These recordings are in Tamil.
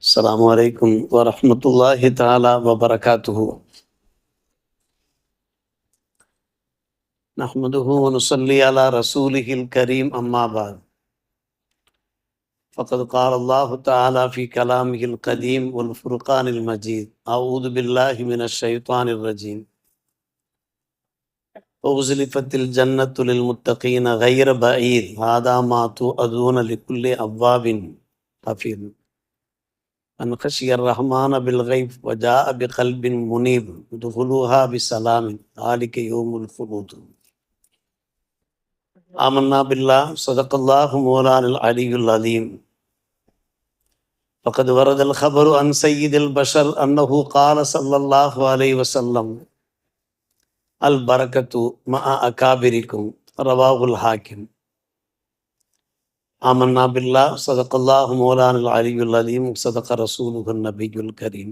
السلام عليكم ورحمة الله تعالى وبركاته. نحمده ونصلي على رسوله الكريم أما بعد. فقد قال الله تعالى في كلامه القديم والفرقان المجيد أعوذ بالله من الشيطان الرجيم. وأزلفت الجنة للمتقين غير بعيد. هذا ما توعدون لكل أواب حفيظ. من خشي الرحمن بالغيب وجاء بقلب منيب ادخلوها بسلام. ذلك يوم الخلود. آمنا بالله صدق الله مولانا العلي العظيم. فقد ورد الخبر عن سيد البشر أنه قال صلى الله عليه وسلم البركة مع أكابركم. رواه الحاكم. آمنا بالله صدق الله مولانا العلي العظيم صدق رسوله النبي الكريم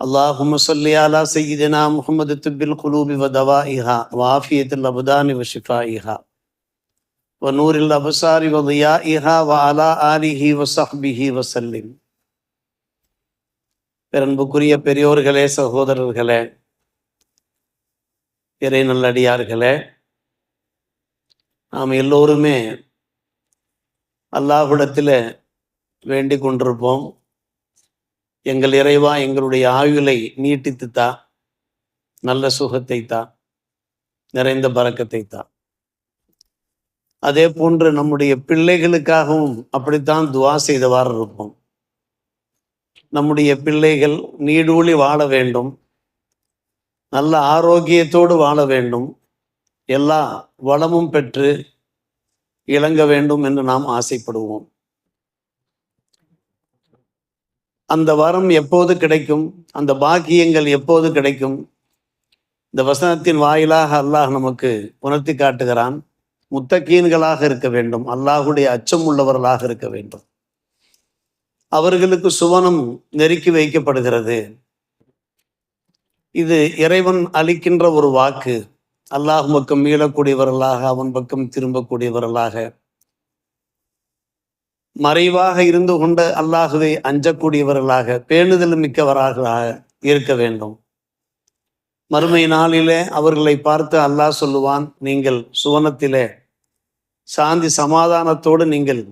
اللهم صل على سيدنا محمد طب القلوب ودوائها وعافية الأبدان وشفائها ونور الأبصار وضيائها وعلى آله وصحبه وسلم பெரும்புக்குரிய பெரியோர்களே சகோதரர்களே இறை நல்லடியார்களே நாம் எல்லோருமே அல்லாஹுடத்தில் வேண்டிக் கொண்டிருப்போம் எங்கள் இறைவா எங்களுடைய ஆயுளை நீட்டித்து தா. நல்ல சுகத்தை தா. நிறைந்த பறக்கத்தை தா. அதே போன்று நம்முடைய பிள்ளைகளுக்காகவும் அப்படித்தான் துவா செய்தவாறு இருப்போம். நம்முடைய பிள்ளைகள் நீடூழி வாழ வேண்டும். நல்ல ஆரோக்கியத்தோடு வாழ வேண்டும். எல்லா வளமும் பெற்று இழங்க வேண்டும் என்று நாம் ஆசைப்படுவோம். அந்த வரம் எப்போது கிடைக்கும்? அந்த பாக்கியங்கள் எப்போது கிடைக்கும்? இந்த வசனத்தின் வாயிலாக அல்லாஹ் நமக்கு உணர்த்தி காட்டுகிறான். முத்தக்கீன்களாக இருக்க வேண்டும். அல்லாஹுடைய அச்சம் உள்ளவர்களாக இருக்க வேண்டும். அவர்களுக்கு சுவனம் நெருக்கி வைக்கப்படுகிறது. இது இறைவன் அளிக்கின்ற ஒரு வாக்கு. அல்லாஹ் பக்கம் மீளக்கூடியவர்களாக அவன் பக்கம் திரும்பக்கூடியவர்களாக. மறைவாக இருந்து கொண்ட அல்லாஹுவை அஞ்சக்கூடியவர்களாக பேணுதல் மிக்கவராக இருக்க வேண்டும். மறுமை நாளிலே அவர்களை பார்த்து அல்லாஹ் சொல்லுவான் நீங்கள் சுவனத்திலே சாந்தி சமாதானத்தோடு நீங்கள்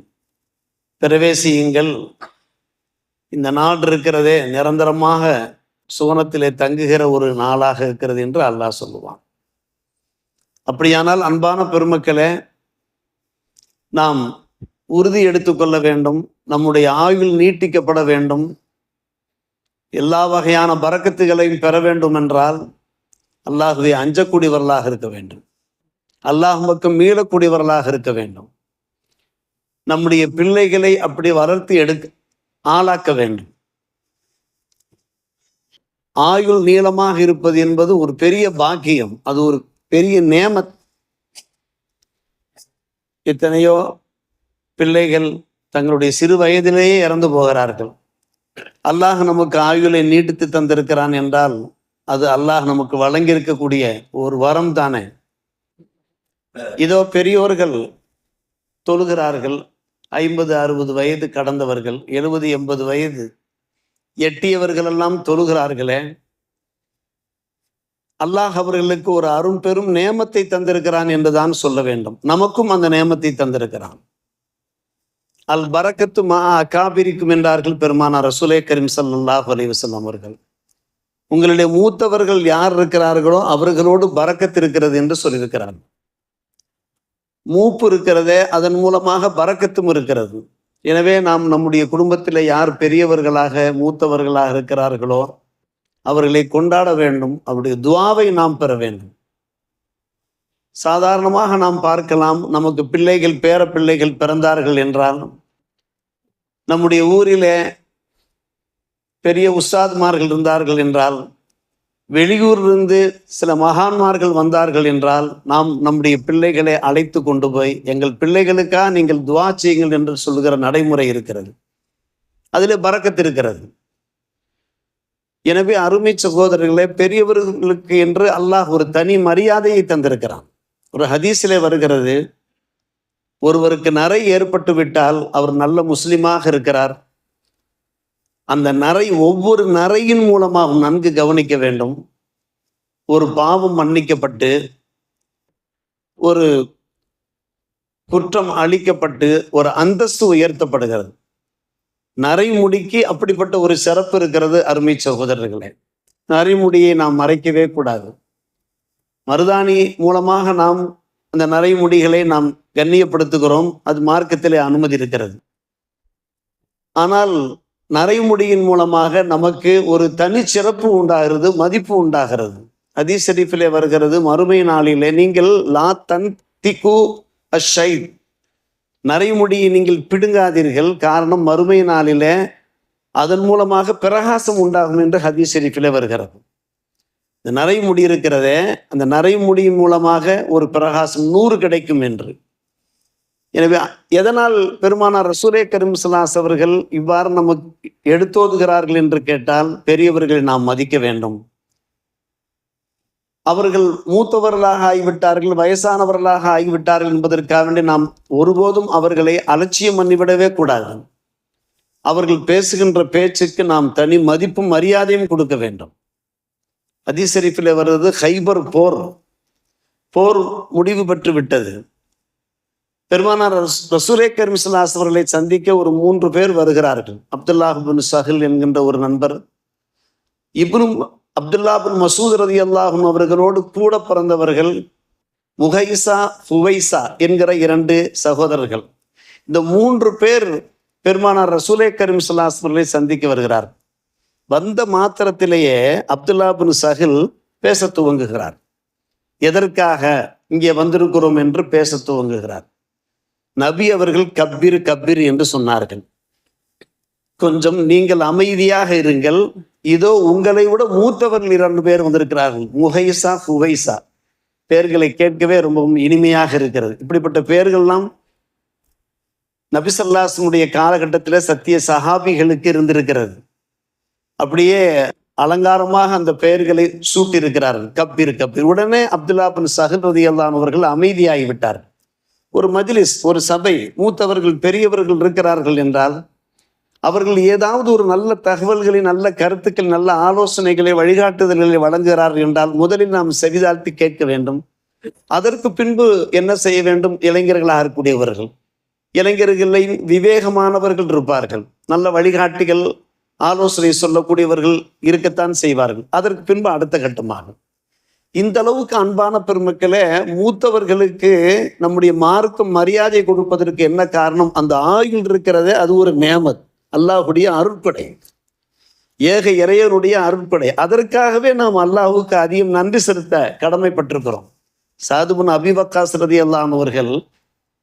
பிரவேசியுங்கள். இந்த நாடு இருக்கிறதே நிரந்தரமாக சுவனத்திலே தங்குகிற ஒரு நாளாக இருக்கிறது என்று அல்லாஹ் சொல்லுவான். அப்படியானால் அன்பான பெருமக்களே நாம் உறுதி எடுத்துக்கொள்ள வேண்டும் நம்முடைய ஆயுள் நீட்டிக்கப்பட வேண்டும் எல்லா வகையான பறக்கத்துகளையும் பெற வேண்டும் என்றால் அல்லாஹுவை அஞ்சக்கூடியவர்களாக இருக்க வேண்டும். அல்லாஹ் பக்கம் மீளக்கூடியவர்களாக இருக்க வேண்டும். நம்முடைய பிள்ளைகளை அப்படி வளர்த்து எடுக்க ஆளாக்க வேண்டும். ஆயுள் நீளமாக இருப்பது என்பது ஒரு பெரிய பாக்கியம் அது ஒரு பெரிய நேம எத்தனையோ பிள்ளைகள் தங்களுடைய சிறு வயதிலேயே இறந்து போகிறார்கள். அல்லாஹ் நமக்கு ஆயுளை நீட்டித்து தந்திருக்கிறான் என்றால் அது அல்லாஹ் நமக்கு வழங்கியிருக்கக்கூடிய ஒரு வரம் தானே. இதோ பெரியோர்கள் தொழுகிறார்கள். ஐம்பது அறுபது வயது கடந்தவர்கள் எழுபது எண்பது வயது எட்டியவர்கள் எல்லாம் தொழுகிறார்களே. அல்லாஹ் அவர்களுக்கு ஒரு அரும் பெரும் நேமத்தை தந்திருக்கிறான் என்றுதான் சொல்ல வேண்டும். நமக்கும் அந்த நேமத்தை தந்திருக்கிறான். அல் பரக்கத்து மா அகாபிரிக்கும் என்றார்கள் பெருமானார் ரசூலே கரீம் சல்லாஹ் அலைவசம் அவர்கள். உங்களுடைய மூத்தவர்கள் யார் இருக்கிறார்களோ அவர்களோடு பறக்கத்து இருக்கிறது என்று சொல்லியிருக்கிறார். மூப்பு இருக்கிறதே அதன் மூலமாக பறக்கத்தும் இருக்கிறது. எனவே நாம் நம்முடைய குடும்பத்தில் யார் பெரியவர்களாக மூத்தவர்களாக இருக்கிறார்களோ அவர்களை கொண்டாட வேண்டும். அவருடைய துவாவை நாம் பெற வேண்டும். சாதாரணமாக நாம் பார்க்கலாம் நமக்கு பிள்ளைகள் பேர பிள்ளைகள் பிறந்தார்கள் என்றால் நம்முடைய ஊரிலே பெரிய உஸ்தாத்மார்கள் இருந்தார்கள் என்றால் வெளியூரிலிருந்து சில மகான்மார்கள் வந்தார்கள் என்றால் நாம் நம்முடைய பிள்ளைகளை அழைத்து கொண்டு போய் எங்கள் பிள்ளைகளுக்காக நீங்கள் துவா செய்யுங்கள் என்று சொல்லுகிற நடைமுறை இருக்கிறது. அதில் பறக்கத்து இருக்கிறது. எனவே அருமை சகோதரர்களே பெரியவர்களுக்கு என்று அல்லாஹ் ஒரு தனி மரியாதையை தந்திருக்கிறான். ஒரு ஹதீஸிலே வருகிறது ஒருவருக்கு நரை ஏற்பட்டு விட்டால் அவர் நல்ல முஸ்லிமாக இருக்கிறார். அந்த நரை ஒவ்வொரு நரையின் மூலமாகவும் நன்கு கவனிக்க வேண்டும். ஒரு பாவம் மன்னிக்கப்பட்டு ஒரு குற்றம் அளிக்கப்பட்டு ஒரு அந்தஸ்து உயர்த்தப்படுகிறது. நரைமுடிக்கு அப்படிப்பட்ட ஒரு சிறப்பு இருக்கிறது அருமை சகோதரர்களே. நரைமுடியை நாம் மறைக்கவே கூடாது. மருதாணி மூலமாக நாம் அந்த நரைமுடிகளை நாம் கண்ணியப்படுத்துகிறோம் அது மார்க்கத்திலே அனுமதி இருக்கிறது. ஆனால் நரைமுடியின் மூலமாக நமக்கு ஒரு தனிச்சிறப்பு உண்டாகிறது மதிப்பு உண்டாகிறது. ஹதீஸ் வருகிறது மறுமை நாளிலே நீங்கள் லா தன் திகு அஷைத் நரைமுடியை நீங்கள் பிடுங்காதீர்கள். காரணம் மறுமை நாளிலே அதன் மூலமாக பிரகாசம் உண்டாகும் என்று ஹதீஸ் ஷெரீஃபில் வருகிறது. இந்த நரைமுடி இருக்கிறதே அந்த நரைமுடியின் மூலமாக ஒரு பிரகாசம் நூறு கிடைக்கும் என்று. எனவே எதனால் பெருமானார் ரசூரே கரீம் அவர்கள் இவ்வாறு நமக்கு எடுத்தோதுகிறார்கள் என்று கேட்டால் பெரியவர்களை நாம் மதிக்க வேண்டும். அவர்கள் மூத்தவர்களாக ஆகிவிட்டார்கள் வயசானவர்களாக ஆகிவிட்டார்கள் என்பதற்காக வேண்டி நாம் ஒருபோதும் அவர்களை அலட்சியம் பண்ணிவிடவே கூடாது. அவர்கள் பேசுகின்ற பேச்சுக்கு நாம் தனி மதிப்பும் மரியாதையும் கொடுக்க வேண்டும். அதிசரிப்பில் வருவது ஹைபர் போர். போர் முடிவு பெற்று விட்டது. பெருமானார் ரஸ்- ரசூலே அவர்களை சந்திக்க ஒரு மூன்று பேர் வருகிறார்கள். அப்துல்லாஹ் பின் சஹில் என்கின்ற ஒரு நண்பர். இப்னும் அப்துல்லா பின் மசூத் ரதி அல்லாஹும் அவர்களோடு கூட பிறந்தவர்கள் முகைசா ஃபுவைசா என்கிற இரண்டு சகோதரர்கள். இந்த மூன்று பேர் பெருமானார் ரசூலே கரீம் சுல்லாஸ்மர்களை சந்திக்க வருகிறார். வந்த மாத்திரத்திலேயே அப்துல்லா பின் சஹில் பேச துவங்குகிறார். எதற்காக இங்கே வந்திருக்கிறோம் என்று பேச துவங்குகிறார். நபி அவர்கள் கப்பீர் கப்பீர் என்று சொன்னார்கள். கொஞ்சம் நீங்கள் அமைதியாக இருங்கள். இதோ உங்களை விட மூத்தவர்கள் இரண்டு பேர் வந்திருக்கிறார்கள். முகைசா ஃபுகைசா பெயர்களை கேட்கவே ரொம்பவும் இனிமையாக இருக்கிறது. இப்படிப்பட்ட பெயர்கள்லாம் நபிசல்லாசனுடைய காலகட்டத்தில் சத்திய சஹாபிகளுக்கு இருந்திருக்கிறது. அப்படியே அலங்காரமாக அந்த பெயர்களை சூட்டியிருக்கிறார்கள். கப்பீர் கப்பீர் உடனே அப்துல்லா பின் சஹல் ரதி அவர்கள் அமைதியாகிவிட்டார். ஒரு மஜ்லிஸ் ஒரு சபை மூத்தவர்கள் பெரியவர்கள் இருக்கிறார்கள் என்றால் அவர்கள் ஏதாவது ஒரு நல்ல தகவல்களை நல்ல கருத்துக்கள் நல்ல ஆலோசனைகளை வழிகாட்டுதல்களை வழங்குகிறார்கள் என்றால் முதலில் நாம் செவிதாழ்த்தி கேட்க வேண்டும். அதற்கு பின்பு என்ன செய்ய வேண்டும்? இளைஞர்களாக இருக்கக்கூடியவர்கள். இளைஞர்களில் விவேகமானவர்கள் இருப்பார்கள். நல்ல வழிகாட்டிகள் ஆலோசனை சொல்லக்கூடியவர்கள் இருக்கத்தான் செய்வார்கள். அதற்கு பின்பு அடுத்த கட்டமாகும். இந்த அளவுக்கு அன்பான பெருமக்களே மூத்தவர்களுக்கு நம்முடைய மார்க்கம் மரியாதை கொடுப்பதற்கு என்ன காரணம்? அந்த ஆயுள் இருக்கிறதே அது ஒரு நேமத் அல்லாஹுடைய அருட்படை. ஏக இறையனுடைய அருட்படை. அதற்காகவே நாம் அல்லாஹுக்கு அதிகம் நன்றி செலுத்த கடமைப்பட்டிருக்கிறோம். சாதுபுன் அபிவக்காஸ் ரதி அவர்கள்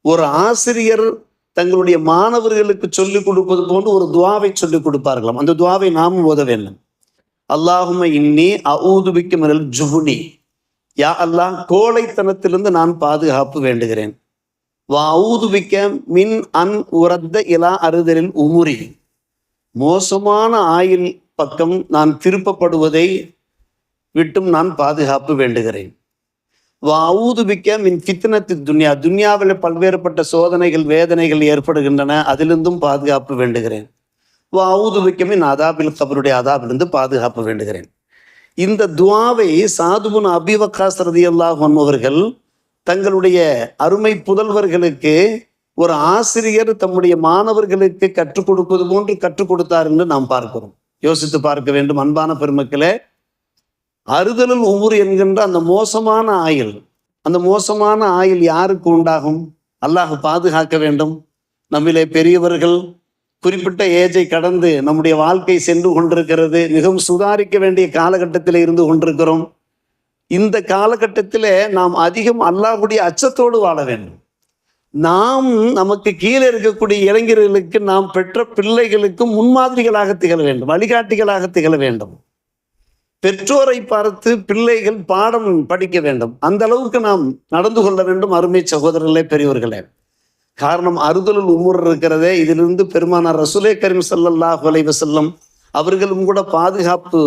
ஒரு ஆசிரியர் தங்களுடைய மாணவர்களுக்கு சொல்லிக் கொடுப்பது போன்று ஒரு துவாவை சொல்லிக் கொடுப்பார்களாம். அந்த துவாவை நாமும் ஓத வேண்டும். அல்லாஹும இன்னி அவுதுபிக்கும் ஜுபுனி யா அல்லாஹ் கோழைத்தனத்திலிருந்து நான் பாதுகாப்பு வேண்டுகிறேன். வா அவுதுபிக்க மின் அன் உரத்த இலா அறுதலில் உமுரி. மோசமான ஆயில் பக்கம் நான் திருப்பப்படுவதை விட்டும் நான் பாதுகாப்பு வேண்டுகிறேன். வஊதுபிக்க மின் ஃபித்னத்து துன்யா. துன்யாவில் பல்வேறுபட்ட சோதனைகள் வேதனைகள் ஏற்படுகின்றன. அதிலிருந்தும் பாதுகாப்பு வேண்டுகிறேன். வஊதுபிக்க மின் அதாபில் கபருடைய அதாபிலிருந்து பாதுகாப்பு வேண்டுகிறேன். இந்த துவாவை சாதுபுன் அபிவக்காஸ் ரதியல்லாஹ் அவர்கள் தங்களுடைய அருமை புதல்வர்களுக்கு ஒரு ஆசிரியர் தம்முடைய மாணவர்களுக்கு கற்றுக் கொடுப்பது போன்று கற்றுக் கொடுத்தார் என்று நாம் பார்க்கிறோம். யோசித்து பார்க்க வேண்டும் அன்பான பெருமக்களே. அறுதலில் ஒவ்வொரு என்கின்ற அந்த மோசமான ஆயில் அந்த மோசமான ஆயில் யாருக்கு உண்டாகும்? அல்லாஹ் பாதுகாக்க வேண்டும். நம்மிலே பெரியவர்கள் குறிப்பிட்ட ஏஜை கடந்து நம்முடைய வாழ்க்கை சென்று கொண்டிருக்கிறது மிகவும் சுதாரிக்க வேண்டிய காலகட்டத்தில் இருந்து கொண்டிருக்கிறோம். இந்த காலகட்டத்தில் நாம் அதிகம் அல்லாஹுடைய அச்சத்தோடு வாழ வேண்டும். நாம் நமக்கு கீழே இருக்கக்கூடிய இளைஞர்களுக்கு நாம் பெற்ற பிள்ளைகளுக்கு முன்மாதிரிகளாக திகழ வேண்டும் வழிகாட்டிகளாக திகழ வேண்டும். பெற்றோரை பார்த்து பிள்ளைகள் பாடம் படிக்க வேண்டும். அந்த அளவுக்கு நாம் நடந்து கொள்ள வேண்டும் அருமை சகோதரர்களே பெரியவர்களே காரணம் அறுதலில் உமுர் இருக்கிறதே. இதிலிருந்து பெருமானார் ரசுலே கரீம் ஸல்லல்லாஹு அலைஹி செல்லம் அவர்களும் கூட பாதுகாப்பு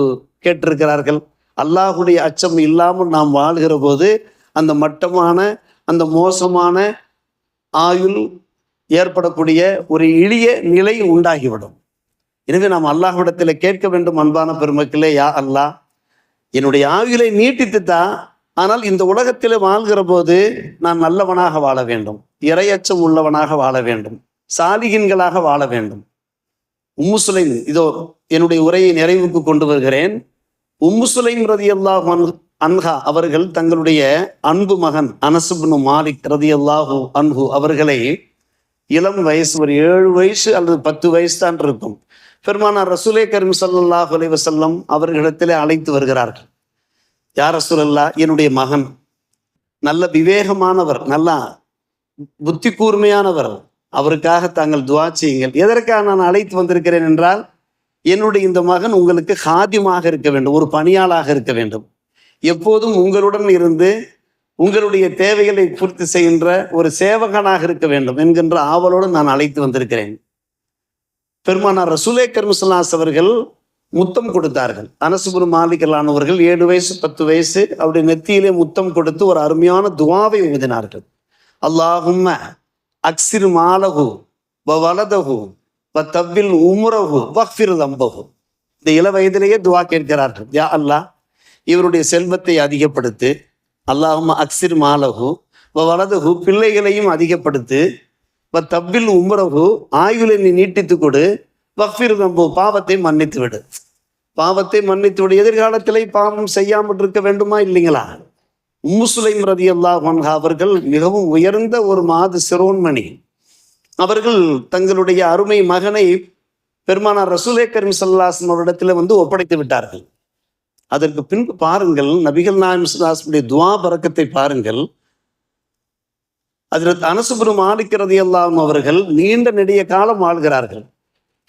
கேட்டிருக்கிறார்கள். அல்லாஹுடைய அச்சம் இல்லாமல் நாம் வாழ்கிற போது அந்த மட்டமான அந்த மோசமான ஆயுள் ஏற்படக்கூடிய ஒரு எளிய நிலை உண்டாகிவிடும். எனவே நாம் அல்லாஹ்விடத்தில் கேட்க வேண்டும் அன்பான பெருமக்களே யா அல்லாஹ் என்னுடைய ஆயுளை நீட்டித்துத்தான் ஆனால் இந்த உலகத்தில் வாழ்கிற போது நான் நல்லவனாக வாழ வேண்டும். இரையச்சம் உள்ளவனாக வாழ வேண்டும். சாலிகின்களாக வாழ வேண்டும். உம்முசுலைம் இதோ என்னுடைய உரையை நிறைவுக்கு கொண்டு வருகிறேன். உம்முசுலைம் ரதி அல்லாஹ் அன்ஹா அவர்கள் தங்களுடைய அன்பு மகன் அனசுப்னு மாலிக் ரதி அல்லாஹு அன்பு அவர்களை இளம் வயசு ஒரு ஏழு வயசு அல்லது பத்து வயசு தான் இருக்கும். பெருமானார் ரசூலே கரீம் ஸல்லல்லாஹு அலி வசல்லம் அவர்களிடத்திலே அழைத்து வருகிறார்கள். யார் ரசூலல்லா என்னுடைய மகன். நல்ல விவேகமானவர் நல்லா புத்தி கூர்மையானவர் அவருக்காக தாங்கள் துவா செய்யுங்கள். எதற்காக நான் அழைத்து வந்திருக்கிறேன் என்றால் என்னுடைய இந்த மகன் உங்களுக்கு ஹாதிமாக இருக்க வேண்டும் ஒரு பணியாளாக இருக்க வேண்டும். எப்போதும் உங்களுடன் இருந்து உங்களுடைய தேவைகளை பூர்த்தி செய்கின்ற ஒரு சேவகனாக இருக்க வேண்டும் என்கின்ற ஆவலோடு நான் அழைத்து வந்திருக்கிறேன். பெருமானார் ரசூலே கர்மசல்லாஸ் அவர்கள் முத்தம் கொடுத்தார்கள். அனசுபுரு மாலிகலானவர்கள் ஏழு வயசு பத்து வயசு அவருடைய நெத்தியிலே முத்தம் கொடுத்து ஒரு அருமையான துவாவை எழுதினார்கள். அல்லாஹும்ம அக்சிர் மாலகு வ வலதகு வ தவ்வில் உமுரகு வஃபிர் தம்பகு இந்த இள வயதிலேயே துவா கேட்கிறார்கள். யா அல்லாஹ் இவருடைய செல்வத்தை அதிகப்படுத்து அல்லாஹும் அக்சிர் மாலகு வ வலதகு பிள்ளைகளையும் அதிகப்படுத்து வ தப்பில் உம்ரகு ஆயுளை நீ நீட்டித்து கொடு வஃபிர் நம்பு பாவத்தை மன்னித்து விடு. பாவத்தை மன்னித்து விடு. எதிர்காலத்திலே பாவம் செய்யாமல் இருக்க வேண்டுமா இல்லைங்களா? உம்முசுலைம் ரதி அல்லாஹ் அவர்கள் மிகவும் உயர்ந்த ஒரு மாது சிரோன்மணி. அவர்கள் தங்களுடைய அருமை மகனை பெருமானார் ரசூலே கரீம் சல்லாஸ்லம் அவரிடத்தில் வந்து ஒப்படைத்து விட்டார்கள். அதற்கு பின்பு பாருங்கள் நபிகள் நாயம் சுல்லாஸ்முடைய துவா பறக்கத்தை பாருங்கள். அதில் அனசுபுரம் மாலிக்கிறது எல்லாம் அவர்கள் நீண்ட நெடிய காலம் வாழ்கிறார்கள்.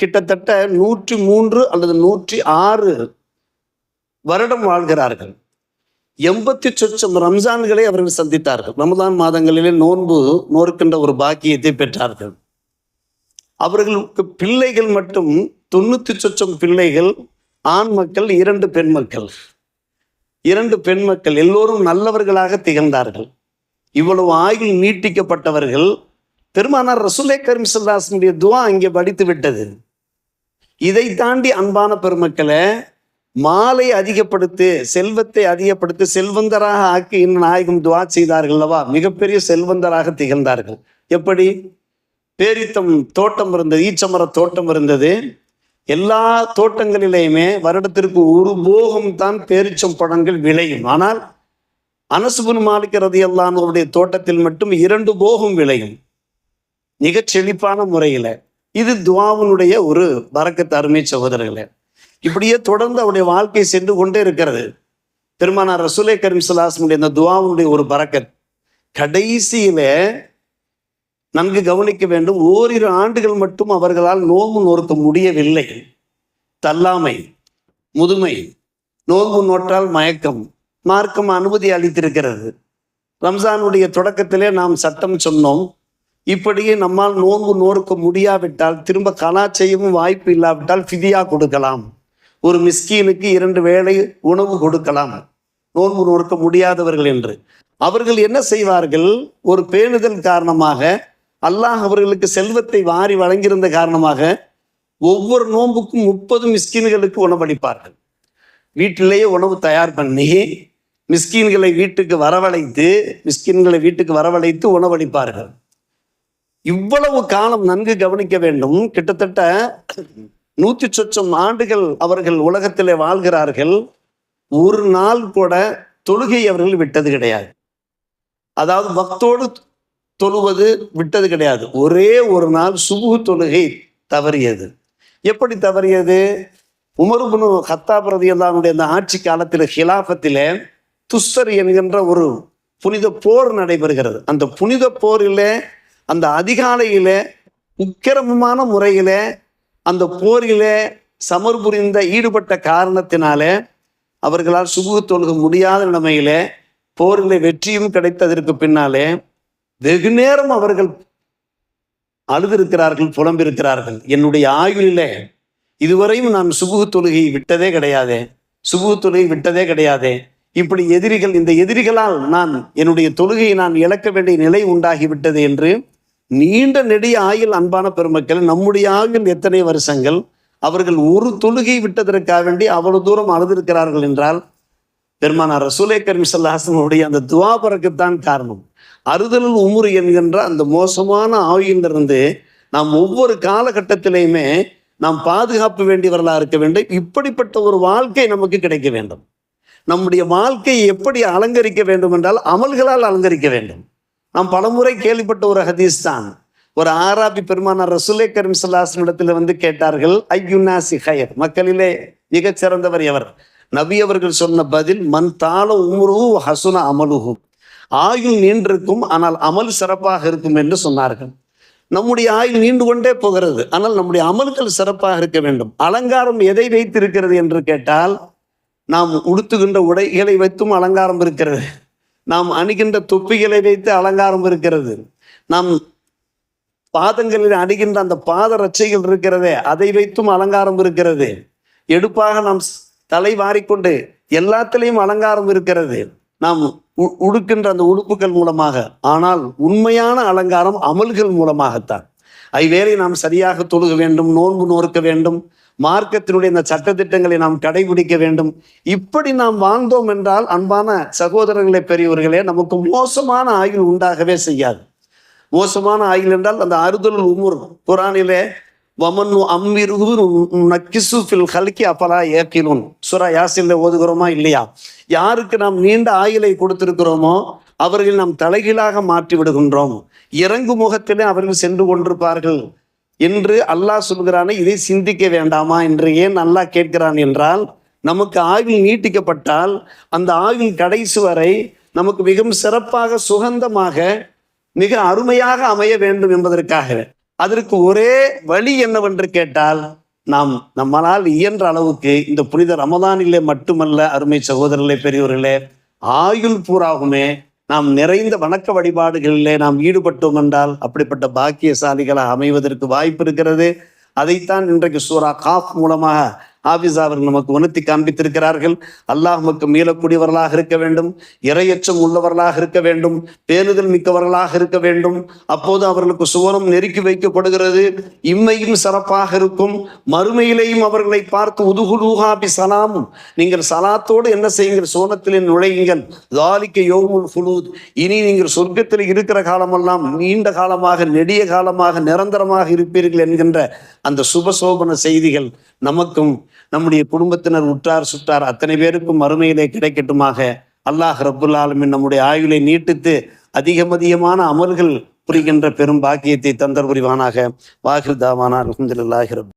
கிட்டத்தட்ட நூற்றி மூன்று அல்லது நூற்றி ஆறு வருடம் வாழ்கிறார்கள். எண்பத்தி சொச்சம் ரம்ஜான்களை அவர்கள் சந்தித்தார்கள். ரமதான் மாதங்களிலே நோன்பு நோர்க்கின்ற ஒரு பாக்கியத்தை பெற்றார்கள். அவர்களுக்கு பிள்ளைகள் மட்டும் தொண்ணூத்தி சொச்சம் பிள்ளைகள் ஆண் மக்கள் இரண்டு பெண் மக்கள். இரண்டு பெண் மக்கள் எல்லோரும் நல்லவர்களாக திகழ்ந்தார்கள். இவ்வளவு ஆயுள் நீட்டிக்கப்பட்டவர்கள் பெருமானார் ரசுலே கரிம்சல்லாசனுடைய துவா அங்கே படித்து விட்டது. இதை தாண்டி அன்பான பெருமக்களை மாலை அதிகப்படுத்து செல்வத்தை அதிகப்படுத்தி செல்வந்தராக ஆக்கி இன்னும் நாயகம் துவா செய்தார்கள் அல்லவா? மிகப்பெரிய செல்வந்தராக திகழ்ந்தார்கள். எப்படி? பேரித்தம் தோட்டம் இருந்தது ஈச்சமர தோட்டம் இருந்தது. எல்லா தோட்டங்களிலேயுமே வருடத்திற்கு ஒரு போகம் தான் பேரிச்சம் பழங்கள் விளையும். ஆனால் அனசுபுன் மாலிக் ரதி தோட்டத்தில் மட்டும் இரண்டு போகம் விளையும். மிகச் செழிப்பான முறையில். இது துவாவனுடைய ஒரு பறக்கத்து அருமை சகோதரர்களே. இப்படியே தொடர்ந்து அவருடைய வாழ்க்கை சென்று கொண்டே இருக்கிறது. பெருமானார் ரசூலே கரீம் சலாசனுடைய இந்த துவாவுடைய ஒரு பறக்கத் கடைசியில நன்கு கவனிக்க வேண்டும். ஓரிரு ஆண்டுகள் மட்டும் அவர்களால் நோன்பு நோக்க முடியவில்லை. தள்ளாமை முதுமை நோன்பு நோற்றால் மயக்கம் மார்க்கம் அனுமதி அளித்திருக்கிறது. ரம்ஜானுடைய தொடக்கத்திலே நாம் சட்டம் சொன்னோம். இப்படியே நம்மால் நோன்பு நோர்க்க முடியாவிட்டால் திரும்ப கலா செய்யவும் வாய்ப்பு இல்லாவிட்டால் ஃபிதியா கொடுக்கலாம். ஒரு மிஸ்கீனுக்கு இரண்டு வேளை உணவு கொடுக்கலாம். நோன்பு நோர்க்க முடியாதவர்கள் என்று. அவர்கள் என்ன செய்வார்கள்? ஒரு பேணுதல் காரணமாக அல்லாஹ் அவர்களுக்கு செல்வத்தை வாரி வழங்கியிருந்த காரணமாக ஒவ்வொரு நோன்புக்கும் முப்பது மிஸ்கின்களுக்கு உணவளிப்பார்கள். வீட்டிலேயே உணவு தயார் பண்ணி மிஸ்கின்களை வீட்டுக்கு வரவழைத்து மிஸ்கின்களை வீட்டுக்கு வரவழைத்து உணவளிப்பார்கள். இவ்வளவு காலம் நன்கு கவனிக்க வேண்டும். கிட்டத்தட்ட நூத்தி சொச்சம் ஆண்டுகள் அவர்கள் உலகத்திலே வாழ்கிறார்கள். ஒரு நாள் கூட தொழுகை அவர்கள் விட்டது கிடையாது. அதாவது பக்தோடு தொழுவது விட்டது கிடையாது. ஒரே ஒரு நாள் சுபுகு தொழுகை தவறியது. எப்படி தவறியது? உமருபுனு ஹத்தாப் ரதியல்லாவுடைய அந்த ஆட்சி காலத்தில் ஹிலாஃபத்திலே துஸ்தர் என்கின்ற ஒரு புனித போர் நடைபெறுகிறது. அந்த புனித போரிலே அந்த அதிகாலையில் உக்கிரமமான முறையிலே அந்த போரிலே சமர் புரிந்த ஈடுபட்ட காரணத்தினால அவர்களால் சுகு தொழுக முடியாத நிலைமையிலே போரில் வெற்றியும் கிடைத்ததற்கு பின்னாலே வெகு நேரம் அவர்கள் அழுதிருக்கிறார்கள் புலம்பிருக்கிறார்கள். என்னுடைய ஆயுளிலே இதுவரையும் நான் சுபுகு தொழுகை விட்டதே கிடையாதே சுபுகு தொழுகை விட்டதே கிடையாதே. இப்படி எதிரிகள் இந்த எதிரிகளால் நான் என்னுடைய தொழுகையை நான் இழக்க வேண்டிய நிலை உண்டாகிவிட்டது என்று நீண்ட நெடிய ஆயுள் அன்பான பெருமக்கள் நம்முடைய ஆயுள் எத்தனை வருஷங்கள்? அவர்கள் ஒரு தொழுகை விட்டதற்காக வேண்டி அவ்வளவு தூரம் அழுதிருக்கிறார்கள் என்றால் பெருமானார் ரசூலை கர்மிசல்ல ஹாசனுடைய அந்த துவாபரக்குத்தான் காரணம். அறுதல் உமுறு என்கின்ற அந்த மோசமான ஆவியிலிருந்து நாம் ஒவ்வொரு காலகட்டத்திலையுமே நாம் பாதுகாப்பு வேண்டியவர்களாக இருக்க வேண்டும். இப்படிப்பட்ட ஒரு வாழ்க்கை நமக்கு கிடைக்க வேண்டும். நம்முடைய வாழ்க்கையை எப்படி அலங்கரிக்க வேண்டும் என்றால் அமல்களால் அலங்கரிக்க வேண்டும். நாம் பலமுறை கேள்விப்பட்ட ஒரு ஹதீஸ் தான் ஒரு ஆராபி பெருமானார் ரசுலே கரீம் சல்லாஹன் இடத்துல வந்து கேட்டார்கள் ஐயுன்னாசி ஹயர் மக்களிலே மிகச் சிறந்தவர் எவர்? நபி அவர்கள் சொன்ன பதில் மன் தாள உம்ருஹு ஹசுன அமலுஹு. ஆயுள் நீண்டிருக்கும் ஆனால் அமல் சிறப்பாக இருக்கும் என்று சொன்னார்கள். நம்முடைய ஆயுள் நீண்டு கொண்டே போகிறது ஆனால் நம்முடைய அமல்கள் சிறப்பாக இருக்க வேண்டும். அலங்காரம் எதை வைத்திருக்கிறது என்று கேட்டால் நாம் உடுத்துகின்ற உடைகளை வைத்தும் அலங்காரம் இருக்கிறது. நாம் அணிகின்ற தொப்பிகளை வைத்து அலங்காரம் இருக்கிறது. நாம் பாதங்களில் அணிகின்ற அந்த பாத ரச்சைகள் இருக்கிறதே அதை வைத்தும் அலங்காரம் இருக்கிறது. எடுப்பாக நாம் தலை வாரிக்கொண்டு எல்லாத்திலையும் அலங்காரம் இருக்கிறது. நாம் உடுக்கின்ற அந்த உடுப்புகள் மூலமாக. ஆனால் உண்மையான அலங்காரம் அமல்கள் மூலமாகத்தான். ஐவேளை நாம் சரியாக தொழுக வேண்டும் நோன்பு நோர்க்க வேண்டும் மார்க்கத்தினுடைய இந்த சட்டத்திட்டங்களை நாம் கடைபிடிக்க வேண்டும். இப்படி நாம் வாழ்ந்தோம் என்றால் அன்பான சகோதரர்களே பெரியவர்களே நமக்கு மோசமான ஆயுள் உண்டாகவே செய்யாது. மோசமான ஆயுள் என்றால் அந்த அறுதல் உமுர் குரானிலே வமன் அம்மிருகு நக்கிசு ஃபில் ஹல்கி அப்பலா ஏக்கிலும் சுரா யாசில ஓதுகிறோமா இல்லையா? யாருக்கு நாம் நீண்ட ஆயிலை கொடுத்திருக்கிறோமோ அவர்கள் நாம் தலைகீழாக மாற்றி விடுகின்றோம். இறங்கு முகத்திலே அவர்கள் சென்று கொண்டிருப்பார்கள் என்று அல்லாஹ் சொல்கிறானே இதை சிந்திக்க வேண்டாமா என்று ஏன் அல்லாஹ் கேட்கிறான் என்றால் நமக்கு ஆயுள் நீட்டிக்கப்பட்டால் அந்த ஆயுள் கடைசி வரை நமக்கு மிகவும் சிறப்பாக சுகந்தமாக மிக அருமையாக அமைய வேண்டும் என்பதற்காக. அதற்கு ஒரே வழி என்னவென்று கேட்டால் நாம் நம்மளால் இயன்ற அளவுக்கு இந்த புனித ரமதானிலே மட்டுமல்ல அருமை சகோதரர்களே பெரியவர்களே ஆயுள் பூராகுமே நாம் நிறைந்த வணக்க வழிபாடுகளிலே நாம் ஈடுபட்டோம் என்றால் அப்படிப்பட்ட பாக்கியசாலிகளாக அமைவதற்கு வாய்ப்பு இருக்கிறது. அதைத்தான் இன்றைக்கு சூரா காஃப் மூலமாக ஹாஃபிஸ் அவர்கள் நமக்கு உணர்த்தி காண்பித்திருக்கிறார்கள். அல்லாஹ் நமக்கு மீளக்கூடியவர்களாக இருக்க வேண்டும். இரையச்சம் உள்ளவர்களாக இருக்க வேண்டும். பேணுதல் மிக்கவர்களாக இருக்க வேண்டும். அப்போது அவர்களுக்கு சுவனம் நெருக்கி வைக்கப்படுகிறது. இம்மையும் சிறப்பாக இருக்கும். மறுமையிலேயும் அவர்களை பார்த்து உதுகுலூஹாபி சலாமும். நீங்கள் சலாத்தோடு என்ன செய்யுங்கள்? சோனத்திலே நுழையுங்கள். தாலிக்க யோமுல் ஃபுலூத். இனி நீங்கள் சொர்க்கத்தில் இருக்கிற காலமெல்லாம் நீண்ட காலமாக நெடிய காலமாக நிரந்தரமாக இருப்பீர்கள் என்கின்ற அந்த சுபசோபன செய்திகள் நமக்கும் நம்முடைய குடும்பத்தினர் உற்றார் சுற்றார் அத்தனை பேருக்கும் மறுமையிலே கிடைக்கட்டுமாக. அல்லாஹ் ரபுல் ஆலமின் நம்முடைய ஆயுளை நீட்டித்து அதிகமதிகமான அமல்கள் புரிகின்ற பெரும் பாக்கியத்தை தந்தர் புரிவானாக. வாகிர் தாவானா அலமதுல்லாஹி ரப்